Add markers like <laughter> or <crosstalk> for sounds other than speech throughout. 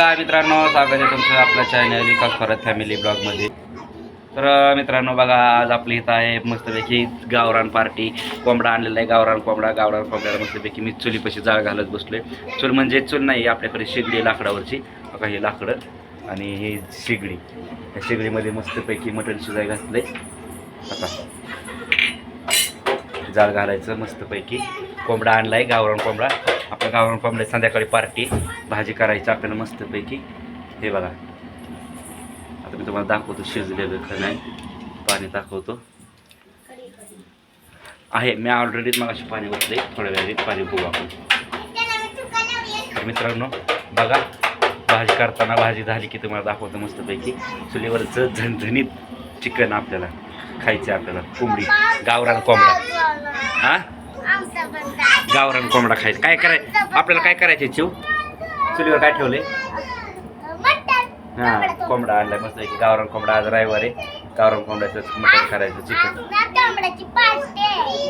नमस्कार मित्रांनो स्वागत आहे तुमचं आपल्या चॅनल विकास परत फॅमिली ब्लॉगमध्ये तर मित्रांनो बघा आज आपली इथं आहे मस्तपैकी गावरान पार्टी कोंबडा आणलेला आहे गावरान कोंबडा. गावरान कोंबड्याला मस्तपैकी मी चुलीपाशी जाळ घालत बसलोय. चूल म्हणजे चूल नाही आपल्याकडे शेगडी आहे लाकडावरची. बघा हे लाकडं आणि ही शेगडी. त्या शेगडीमध्ये मस्तपैकी मटण शिजाय घातलंय. आता जाळ घालायचं मस्तपैकी. कोंबडा आणलाय गावरान कोंबडा. आपल्या गावरान कोंबड्या संध्याकाळी पार्टी भाजी करायची आपल्याला मस्तपैकी. हे बघा. आता मी तुम्हाला दाखवतो शिजलेलं खरं नाही. पाणी दाखवतो. आहे मी ऑलरेडी मग अशी पाणी ओतले. थोड्या वेळाने पाणी बघू आपण. तर मित्रांनो बघा. भाजी करताना भाजी झाली की तुम्हाला दाखवतो मस्तपैकी. चुलीवरचं झणझणीत चिकन आपल्याला खायचं आपल्याला. कोंबडी. गावरान कोंबडा. हा? गावरान कोंबडा खायचं. काय कराय आपल्याला काय करायचे चिव? चुलीवर काय ठेवले हा कोंबडा आणलाय मस्त पैकी. गावरान कोंबडा आज रविवार. आहे गावरान कोंबड्याचं मटण करायचं चिकन.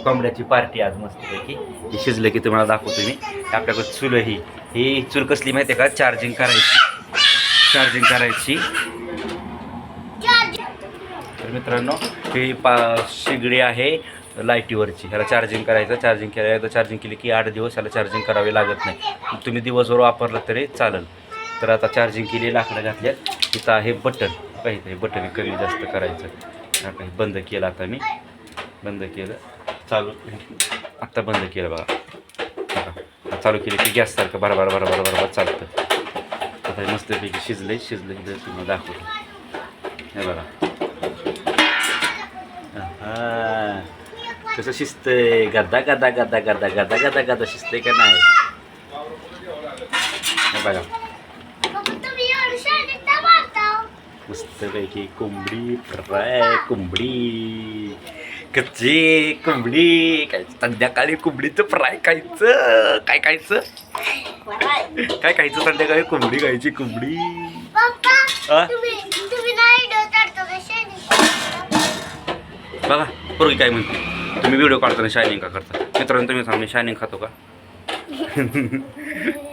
कोंबड्याची पार्टी आज मस्तपैकी ही शिजलं की तुम्हाला दाखवतो मी. आपल्याकडे चूल ही. ही चूल कसली माहिती आहे का? चार्जिंग करायची. चार्जिंग करायची. तर मित्रांनो ही पा शिगडी आहे. लाईटीवरची. ह्याला चार्जिंग करायचं चार्जिंग केलं एकदा चार्जिंग केली की आठ दिवस ह्याला चार्जिंग करावे लागत नाही. तुम्ही दिवसभर वापरलं तरी चालेल. तर आता चार्जिंग केली लाकडं घातल्यात. तिथं आहे बटन. काहीतरी बटन कमी जास्त करायचं. काही बंद केलं आता मी. बंद केलं. चालू आत्ता बंद केलं बघा. चालू केलं की गॅससारखं बरोबर बरोबर बरोबर चालतं. आता मस्तपैकी शिजलं शिजलं की तुम्हाला दाखवलं हे बघा. हां. कसं शिजतंय गदा गदा गदा गदा गदा गदा गदा शिजतंय का नाही? बघा. मस्तपैकी कोंबडी फ्राय कोंबडी. कच्ची कोंबडी. काय संध्याकाळी कोंबडीचं फ्राय खायचं? काय खायचं? काय खायचं संध्याकाळी? कोंबडी खायची कोंबडी? बघा पोरगी काय म्हणते? तुम्ही व्हिडिओ काढताना शायनिंग का करता? मित्रांनो तुम्ही सांग मी शायनिंग खातो का? <laughs>